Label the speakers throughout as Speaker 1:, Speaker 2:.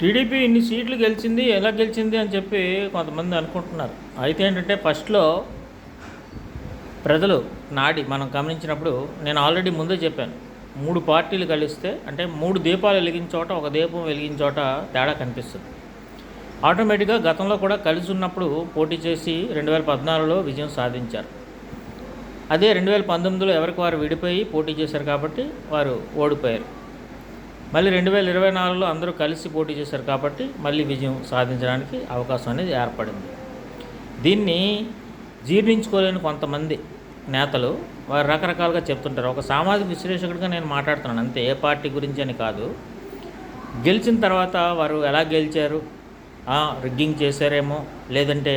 Speaker 1: TDP ఇన్ని సీట్లు గెలిచింది ఎలా గెలిచింది అని చెప్పి కొంతమంది అనుకుంటున్నారు. అయితే ఏంటంటే ఫస్ట్లో ప్రజలు నాడి మనం గమనించినప్పుడు నేను ఆల్రెడీ ముందే చెప్పాను మూడు పార్టీలు కలిస్తే అంటే మూడు దీపాలు వెలిగిన చోట ఒక దీపం వెలిగిన చోట తేడా కనిపిస్తుంది. ఆటోమేటిక్గా గతంలో కూడా కలిసి ఉన్నప్పుడు పోటీ చేసి రెండు వేల పద్నాలుగులో విజయం సాధించారు. అదే రెండు వేల పంతొమ్మిదిలో ఎవరికి వారు విడిపోయి పోటీ చేశారు కాబట్టి వారు ఓడిపోయారు. మళ్ళీ రెండు వేల ఇరవై నాలుగులో అందరూ కలిసి పోటీ చేశారు కాబట్టి మళ్ళీ విజయం సాధించడానికి అవకాశం అనేది ఏర్పడింది. దీన్ని జీర్ణించుకోలేని కొంతమంది నేతలు వారు రకరకాలుగా చెప్తుంటారు. ఒక సామాజిక విశ్లేషకుడిగా నేను మాట్లాడుతున్నాను. అంతే ఏ పార్టీ గురించి అని కాదు. గెలిచిన తర్వాత వారు ఎలా గెలిచారు? రిగ్గింగ్ చేశారేమో లేదంటే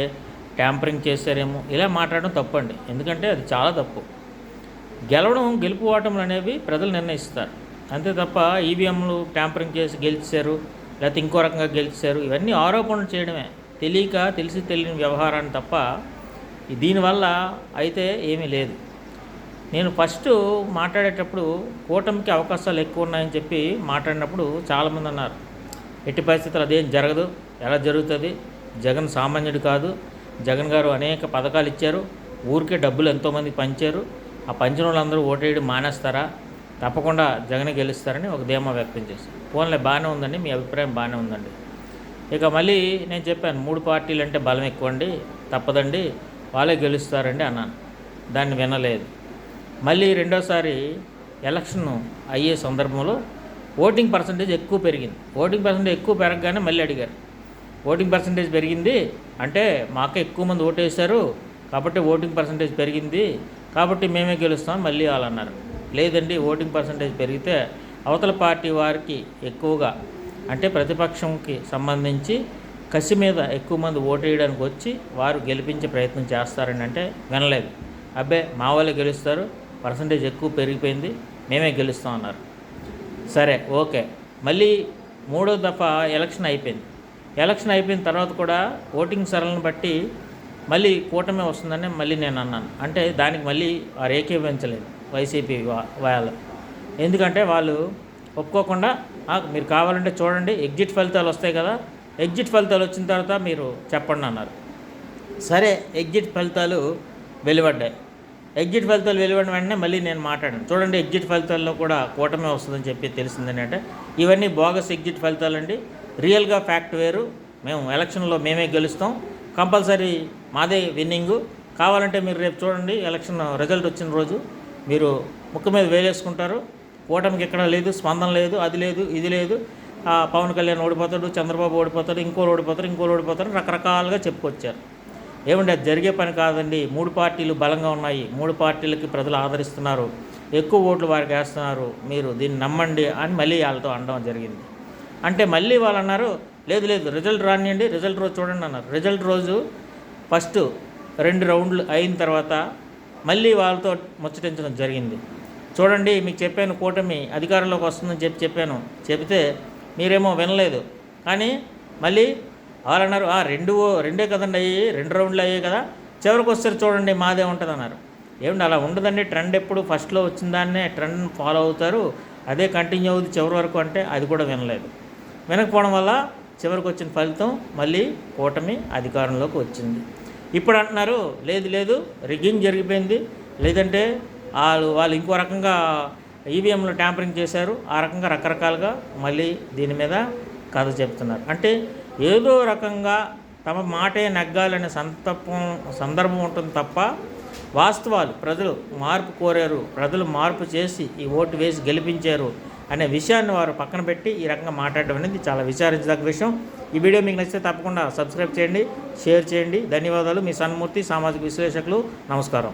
Speaker 1: ట్యాంపరింగ్ చేశారేమో ఇలా మాట్లాడడం తప్పండి. ఎందుకంటే అది చాలా తప్పు. గెలవడం గెలుపు ఓటములు అనేవి ప్రజలు నిర్ణయిస్తారు. అంతే తప్ప ఈవీఎంలు ట్యాంపరింగ్ చేసి గెలిచారు లేకపోతే ఇంకో రకంగా గెలిచారు ఇవన్నీ ఆరోపణలు చేయడమే. తెలియక తెలిసి తెలియని వ్యవహారాన్ని తప్ప దీనివల్ల అయితే ఏమీ లేదు. నేను ఫస్ట్ మాట్లాడేటప్పుడు కూటమికి అవకాశాలు ఎక్కువ ఉన్నాయని చెప్పి మాట్లాడినప్పుడు చాలామంది అన్నారు ఎట్టి పరిస్థితులు అదేం జరగదు. ఎలా జరుగుతుంది? జగన్ సామాన్యుడు కాదు. జగన్ గారు అనేక పథకాలు ఇచ్చారు. ఊరికే డబ్బులు ఎంతోమంది పంచారు. ఆ పంచిన వాళ్ళందరూ ఓటేయడం మానేస్తారా? తప్పకుండా జగన్ గెలుస్తారని ఒక ధీమా వ్యక్తం చేశారు. పోన్లే బాగానే ఉందండి మీ అభిప్రాయం బాగానే ఉందండి. ఇక మళ్ళీ నేను చెప్పాను మూడు పార్టీలు అంటే బలం ఎక్కువ అండి తప్పదండి వాళ్ళే గెలుస్తారండి అన్నాను. దాన్ని వినలేదు. మళ్ళీ రెండోసారి ఎలక్షన్ అయ్యే సందర్భంలో ఓటింగ్ పర్సంటేజ్ ఎక్కువ పెరిగింది. ఓటింగ్ పర్సంటేజ్ ఎక్కువ పెరగగానే మళ్ళీ అడిగారు. ఓటింగ్ పర్సంటేజ్ పెరిగింది అంటే మాకే ఎక్కువ మంది ఓటేశారు కాబట్టి ఓటింగ్ పర్సంటేజ్ పెరిగింది కాబట్టి మేమే గెలుస్తాం మళ్ళీ వాళ్ళు అన్నారు. లేదండి ఓటింగ్ పర్సంటేజ్ పెరిగితే అవతల పార్టీ వారికి ఎక్కువగా అంటే ప్రతిపక్షంకి సంబంధించి కసి మీద ఎక్కువ మంది ఓటేయడానికి వచ్చి వారు గెలిపించే ప్రయత్నం చేస్తారని అంటే వినలేదు. అబ్బే మా వాళ్ళే గెలుస్తారు పర్సంటేజ్ ఎక్కువ పెరిగిపోయింది మేమే గెలుస్తాం అన్నారు. సరే ఓకే. మళ్ళీ మూడో దఫా ఎలక్షన్ అయిపోయింది. ఎలక్షన్ అయిపోయిన తర్వాత కూడా ఓటింగ్ సరళను బట్టి మళ్ళీ కూటమి వస్తుందని మళ్ళీ నేను అన్నాను. అంటే దానికి మళ్ళీ వారు ఏకీభవించలేదు వైసీపీ వాళ్ళు. ఎందుకంటే వాళ్ళు ఒప్పుకోకుండా మీరు కావాలంటే చూడండి ఎగ్జిట్ ఫలితాలు వస్తాయి కదా ఎగ్జిట్ ఫలితాలు వచ్చిన తర్వాత మీరు చెప్పండి అన్నారు. సరే ఎగ్జిట్ ఫలితాలు వెలువడ్డాయి. ఎగ్జిట్ ఫలితాలు వెలువడిన వెంటనే మళ్ళీ నేను మాట్లాడాను. చూడండి ఎగ్జిట్ ఫలితాల్లో కూడా కూటమి వస్తుందని చెప్పి తెలిసిందని అంటే ఇవన్నీ బోగస్ ఎగ్జిట్ ఫలితాలండి. రియల్గా ఫ్యాక్ట్ వేరు. మేము ఎలక్షన్లో మేమే గెలుస్తాం. కంపల్సరీ మాదే విన్నింగు. కావాలంటే మీరు రేపు చూడండి ఎలక్షన్ రిజల్ట్ వచ్చిన రోజు. మీరు ముక్కు మీద వేలేసుకుంటారు. ఓటమికి ఎక్కడ లేదు స్పందన లేదు అది లేదు ఇది లేదు. పవన్ కళ్యాణ్ ఓడిపోతాడు చంద్రబాబు ఓడిపోతాడు ఇంకోరు ఓడిపోతారు ఇంకోరు ఓడిపోతారు రకరకాలుగా చెప్పుకొచ్చారు. ఏమండి అది జరిగే పని కాదండి. మూడు పార్టీలు బలంగా ఉన్నాయి. మూడు పార్టీలకి ప్రజలు ఆదరిస్తున్నారు. ఎక్కువ ఓట్లు వారికి వేస్తున్నారు. మీరు దీన్ని నమ్మండి అని మళ్ళీ వాళ్ళతో అనడం జరిగింది. అంటే మళ్ళీ వాళ్ళు అన్నారు లేదు లేదు రిజల్ట్ రానియండి రిజల్ట్ రోజు చూడండి అన్నారు. రిజల్ట్ రోజు ఫస్ట్ రెండు రౌండ్లు అయిన తర్వాత మళ్ళీ వాళ్ళతో ముచ్చటించడం జరిగింది. చూడండి మీకు చెప్పాను కూటమి అధికారంలోకి వస్తుందని చెప్పి చెప్పాను. చెబితే మీరేమో వినలేదు. కానీ మళ్ళీ వాళ్ళు అన్నారు "ఆ, రెండు రెండే కదండి అయ్యి రెండు రౌండ్లు అయ్యాయి కదా చివరికి వస్తారు చూడండి మాదే ఉంటుంది అన్నారు. ఏమిటి అలా ఉండదండి ట్రెండ్ ఎప్పుడు ఫస్ట్లో వచ్చిన దాన్నే ట్రెండ్ ఫాలో అవుతారు. అదే కంటిన్యూ అవుతుంది చివరి వరకు అంటే అది కూడా వినలేదు. వినకపోవడం వల్ల చివరికి వచ్చిన ఫలితం మళ్ళీ కూటమి అధికారంలోకి వచ్చింది. ఇప్పుడు అంటున్నారు లేదు లేదు రిగ్గింగ్ జరిగిపోయింది. లేదంటే వాళ్ళు వాళ్ళు ఇంకో రకంగా ఈవీఎంలో ట్యాంపరింగ్ చేశారు. ఆ రకంగా రకరకాలుగా మళ్ళీ దీని మీద కథ చెప్తున్నారు. అంటే ఏదో రకంగా తమ మాటే నెగ్గాలనే సంతపం సందర్భం ఉంటుంది తప్ప వాస్తవాలు ప్రజలు మార్పు కోరారు. ప్రజలు మార్పు చేసి ఈ ఓటు వేసి గెలిపించారు. అనే విషయాన్ని వారు పక్కన పెట్టి ఈ రకంగా మాట్లాడడం అనేది చాలా విచారించదగ్గ విషయం. ఈ వీడియో మీకు నచ్చితే తప్పకుండా సబ్స్క్రైబ్ చేయండి షేర్ చేయండి. ధన్యవాదాలు. మీ సన్మూర్తి సామాజిక విశ్లేషకులు. నమస్కారం.